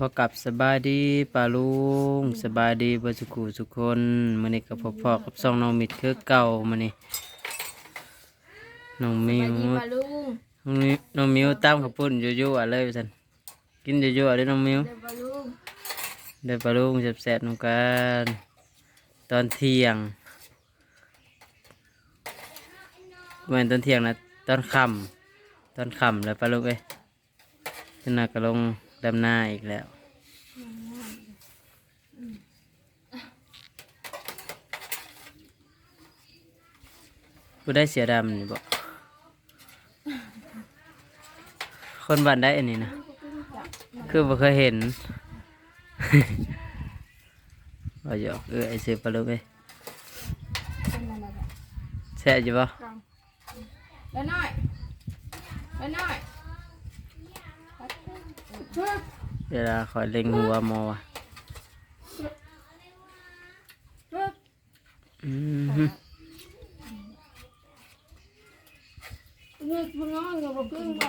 ขอกลับสบายดีปาลุงสบายดีเบอร์สุขุสุกคนมื้อนี้กับพ่อๆกับซองน้องมิดคือเก่ามื้อนี้น้องมิไปวดีมาลุงน้องมิวน้องมิวตามข้าวปุ้นยั่วๆเลยว่าซั่นกินยั่วๆเด้อน้องมิวเดี๋ยวมาลุงได้ปลาลุงแซ่บๆนำกันตอนเที่ยงเมื่อตอนเที่ยงนะตอนค่ำตอนค่ำแล้วปลาลุงเอ้ยขึ้นหน้าก็ลง ดำหน้าอีกแล้วผู้ได้เสียดำนี่บอกคนบ้านได้อันนี้นะ คือบ่เคยเห็นว่าหยอกเออไอเสือปลาลูกเอ้ยแซ่บอยู่ะแล้วน้อยแล้วน้อย เวลาคอยเล็งหัวหมอวะอืมฮึนี่คุณน้องอยู่บ่พึ่งบ่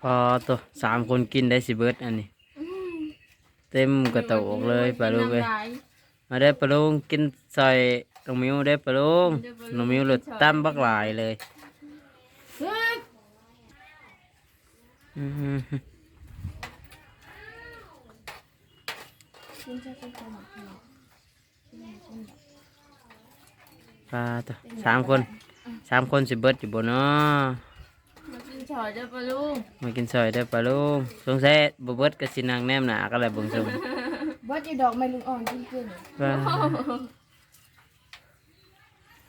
พอตัวสามคนกินได้สิเบิดอันนี้ เต็มกระโตกเลยปลาลูกเอ้ยมาได้ปลาลูกกินใส่น้องมิวได้ปลาลูกน้องมิวหลุดตั้มบักหลายเลยอืมฮึ ปลาตัวสามคนสามคนสิเบิดอยู่บนเนาะมากินฉอยเด้อปลาลุงมากินซอยได้อปลาลุงสงสัยบ่เบิดก็สินางแนมหนาก็เลยบ่งซุ่มบ่จะดอกไม้ลุงอ่อนกินกินว่า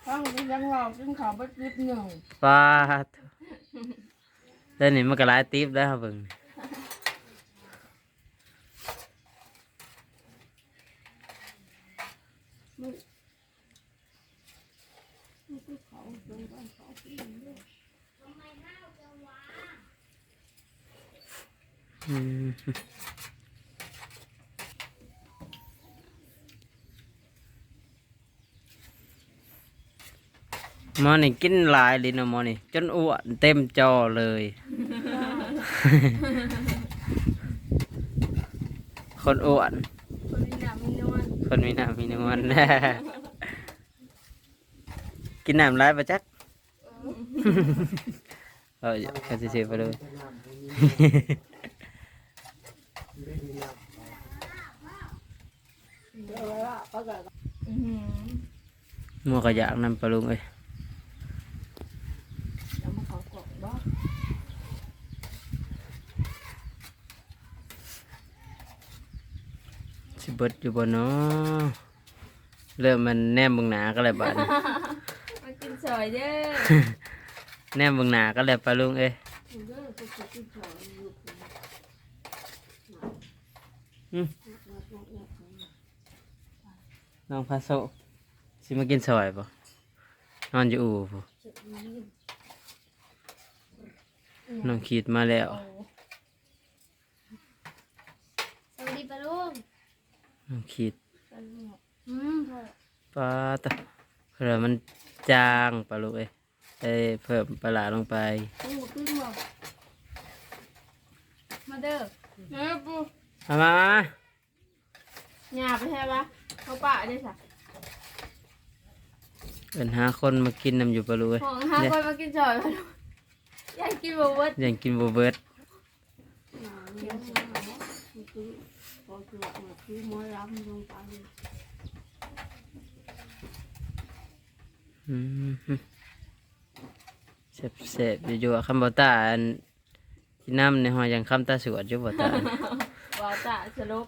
ฟังยังรอกินข้าวบ่กินหนึ่งปลา แล้วนี่มันก็หลายติ๊บแล้วครับเบิ่งอืม มอนี่กินหลายเลยนะมอนี่จนอ้วนเต็มจอเลย คนอ้วนคนนี้น่ะมีนวลคนมีน้ำมีนวลกินน้ำร้ายประจักเออเขาจะเสียไปเลยมัวกระยากนำปลาลุงเอ้ย เอามาเขากล่องบ่ สิเบิดอยู่บนเนาะเริ่มมันแนมเบึงหนาก็เลยบาดนี้มากินฉอยเด้อแนมเบึงหนาก็เลยปลาลุงเอ้ยอืมน้องพาโซสิมากินซอยปะนอนอยู่อู่ปะน้องขีดมาแล้วสวัสดีปลาลุง น้อง ขีดอืมปลาตะเผื่อมันจางปลาลูกเอ้ยได้เพิ่มปลาหลาลงไปปูขึ้นบ่มาเด้อเด้อปูมามามาหยาไปใช่ปะเขาป่าได้สักเป็นหาคนมากินน้ำอยู่ปลาลูกเอ้ยของห้าคนมากินจอยปลาลุงอยากกินบะเบิดยังกินบเบิด อืมเสบเสบๆอยู่ๆคำบอตาอันที่น้ำในหอยยังคำตาสวดอยู่บอตาวาตะสรุป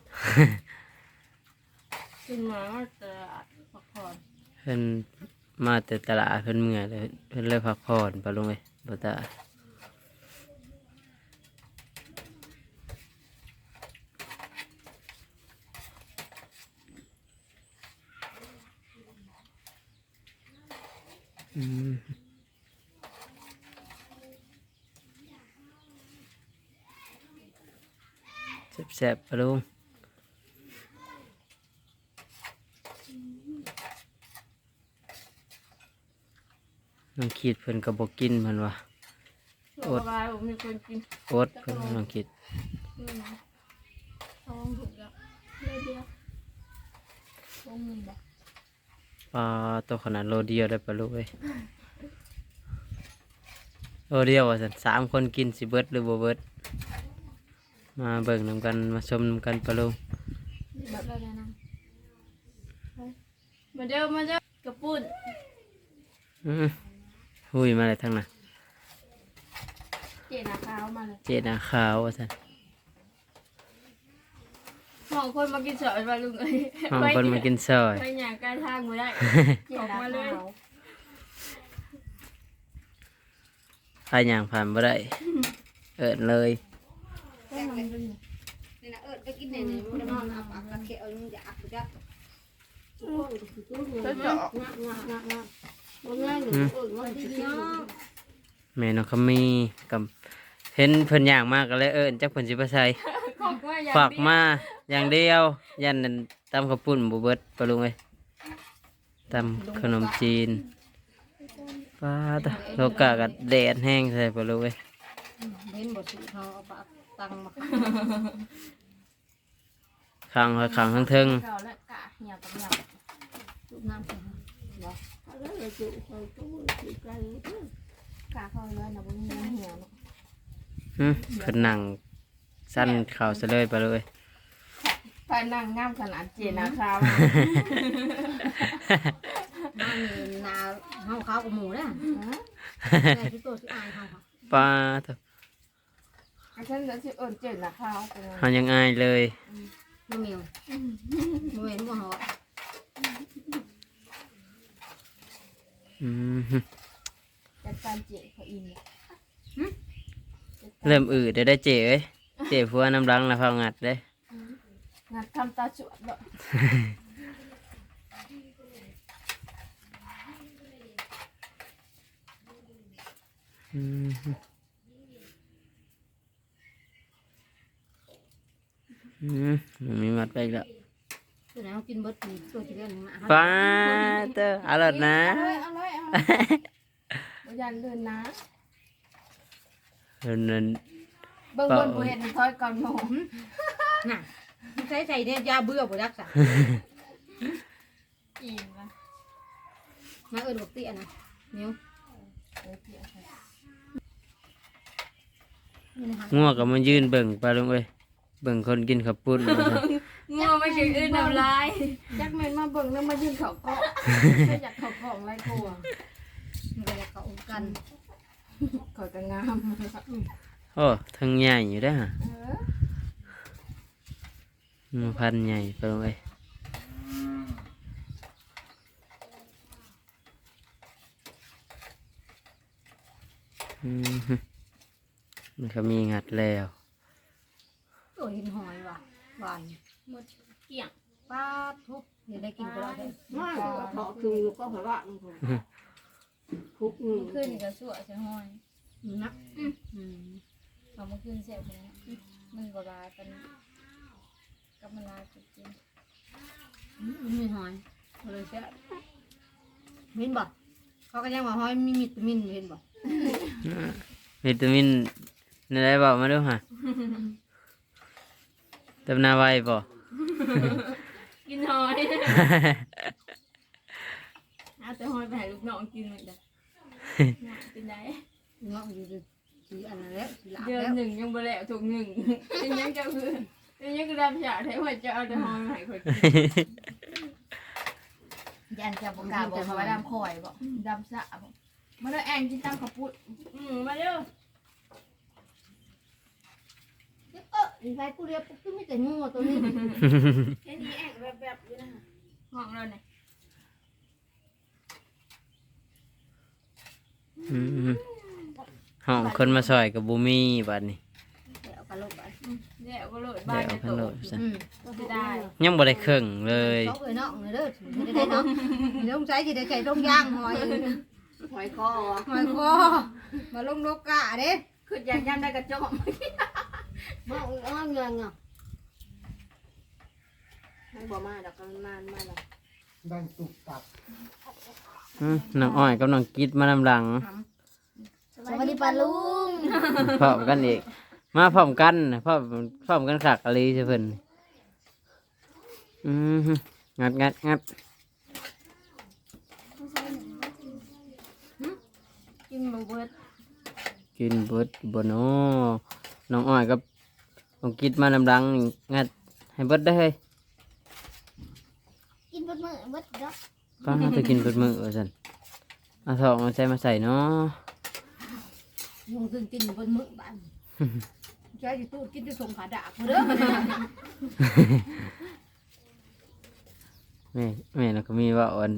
ขึ้นมาว่าจะพักผ่อนเพิ่นมาแต่ตลาดเพิ่นเมื่อยเลยเพิ่นเลยพักผ่อนปลาลูกเอ้ยบอตา แซ่บๆปะลุงน้องขีดเพิ่นก็บอกกินมันวะสบายผมมีคนกินโอ๊ตเพิ่นลองคิดนี่นะท้องถูกแล้วเดียวเดียวท้องมันแบบ ปลาตัวขนาดโลเดียวได้ปลาลูกเอ้ยโลเดียวว่าซั่นสามคนกินสิเบิดหรือบ่เบิด มาเบิ่งนำกันมาชมนำกันปลาลูกแบบอะไรนะมาเด้อมาเด้อกระปุ้นอื้อหุยมาเลยทั้งน่ะเจนาขาวมาเลยเจนาขาวว่าซั่น สองคนมากินเสอยมาลุงเอ้ยห้องเพิ่นมากินซอยไปหยางกลารทางมาได้ออกมาเลยพายางผ่านบ่ได้ เอิ้นเลยนี่นะเอิดไปกินในนี้มันนอนเอาปากกระเขียวมันอยากจะไปเจาะงักงักงักงักมันง่ายหรือเอิดมันที่น้องแม่น้องขมีกับเห็นเพิ่นย่างมากก็เลยเอิ้นจักเพิ่นสิไปใส่ของว่าอย่าฝากมา อย่างเดียวยันนั่นตำข้าวปุ้นบ่เบิดปะลุงเอ้ยตำขนมจีนปลาตะโลกากับแดดแห้งใส่ปะลุงเอ้ยเล่นบทสูเขาเอาปากตังมาขังขังทั้งเทิงเก่าและกะเหี่ยวกับหยับจุกน้ำกันแล้วจุเขาตู้ถือกันกะเข้าเลยนะบ่มีเหี่ยวเนาะหึเพิ่นนั่งสั้นเข่าซะเลยปะลุงเอ้ย ไปนั่งงามขนาดเจนาขาวบ้านนาเฮาเขากับหมูนะแต่ที่ตัวที่อายเขาค่ะปลาตะอาฉันจะสิเอิ้นเจนาขาวไปเลยเฮายังอายเลยมันมีมันเห็นว่าเขาอืมหึจัดการเจเขาอินเนี่ยเริ่มอืดได้ได้เจ๋เอ้ยเจ๋พัวน้ำรังแล้วพองัดเด้ งานทำตาจวดบ่ อืมหึอืมมันมีมัดไปอีกแล้ว ตัวไหนเขากินเบิดตัวที่เล่นมา ปลาเตออร่อยนะ เอาเลยเอาเลยเอาเลยบ่ยันเดินนะ เพิ่นนั่น เบิ่งบนบ่เห็นถอยก่อนหมอ น่ะ ใส่ใส่เนี่ยยาเบื่อบ่รักษาอิ่มนะมาเอิดบอกเตี้ยนะนิ้วเออเปียกนี่นะคะงัวกับมันยืนเบิ่งปลาลงเอ้ยเบิ่งคนกินข้าวปุ้นว่าซั่นงัวไม่ถึงอื่นน้ำลายจักแม่นมาเบิ่งแล้วมายืนเขาเกาะไม่อยากเขาเกาะไรกลัวมันก็อยากเขาอมกันเขาจะงามโอ้ทั้งใหญ่อยู่เด้อฮะเออ มันพันใหญ่ปลาลงเอ้ยอืมฮึมันก็มีงัดแล้วตัวเห็นหอยว่ะหวานหมดเกลี้ยงป้าทุบเดี๋ยวได้กินก็ได้ไม่เพาะคือก็หัวเราะคุกหนึ่งขึ้นก็สวยจะห้อยนักอืมเอามาขึ้นเสร็จแล้วมันก็ลายเป็น กับมันลายจริงมันมีหอยก็เลยแซ่บเห็นบ่เขาก็ยังว่าหอยมีวิตามินเห็นบ่วิตามินนี่ได้บอกมาดูฮะเติมหน้าไว้ป่ะๆกินหอยเอาแต่หอยไปให้ลูกน้องกินเลยจ้ะเป็นไงเงาะอยู่ดิสีอันนั้นแล้วสีหลาบเดือนแล้วหนึ่งยังบ่แล้วถูกหนึ่งเป็นยังจะคือเป็ นยังก็ดำฉาแท้ว่าจะเอาแต่หอยมาให้คนกินยันจะประกาศบอกเขาว่าดำคอยบอกดำสะบอกมาเด้อแองกินตามข้าวปุ้นอืมมาเด้อเอออีไรกูเรียกกูไม่แต่งูตัวนี้แค่นี้แองแบบแบบๆอยู่นะห้องเราเนี่ยอืมห้องคนมาซอยกับบูมี่บัดนี้เดี๋ยวกระโหลกไป เนี่ยก็โหลดเดี๋บ้านยวจะเอาพันโตโลดซะอืมก็จะได้ยังบ่ได้เครื่องเลยเขาเอ้ยเนาะเด้อไม่ได้เนาะเดี๋ยวต้องใช้จะได้ใช้ต้องย่างหอยหอยคอหอยคอมาลงนกกะเด้คืออยากย่ำได้กระจกมาอ้อนเงินอะให้บ่มาดอกกันนานมาแล้วดังตุกตับอืมน้องอ้อยกับน้องกิดมานำหลังสสวัสดีปลาลุง พร้อมกันอีก มาพร้อมกันนะพร้อมพร้อมกันคักอะไรเพิ่นอืมฮึงัดงัดงัดกินบ่เบิดกินเบิดบ่เนาะน้องอ้อยกับน้องกิดมานำดังนี่งัดให้เบิดได้เฮ้ยกินเบดมือเบดดอกป้าไปกินเบิดมื้อว่าซั่นเอาทองเอาใส่มาใส่เนาะยุงซึ่งกินบนมือบ้าน ใช้อยู่ตู้กินจะส่งขาดาบเด้อมันแม่แม่เราก็มีว่าอ่อน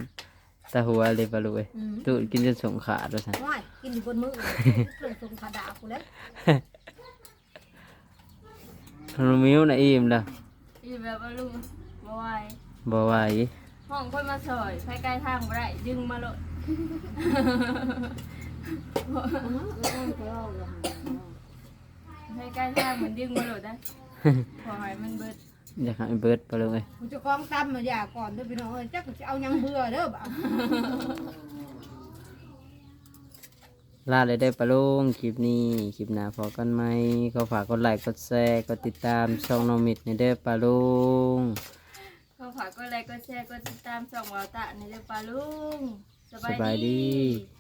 ตาหัวเลยปะลูกเอ้ยตูดกินจนสงขาดว่าซั่นว่ายกินอยู่บนมือเรื่องส่งขาดาบกูแล้วน้องมิวน่ะอิ่มแล้วอีแบบว่าลุงบ่ไหวบ่ไหวห้องคนมาซอยไปใกล้ทางบ่ได้ดึงมาโลด ไปใกล้ทางมันดึงมาโลดได้ขอให้มันเบิดอยากให้เบิดปะลูกเอ้ยกูจะคล้องตั้มมาอย่าก่อนเด้อพี่น้องเอ้ยจักกูจะเอายังเบื่อเด้อบ่าลาเลยได้อปะลุงคลิปนี้คลิปหน้าพอกันไหมก็ฝากกดไลค์กดแชร์กดติดตามช่องน้องมิดในเด้อปะลุงขอฝากกดไลค์กดแชร์กดติดตามช่องวาวตะในเรื่องปลาลุงสบายดี ดี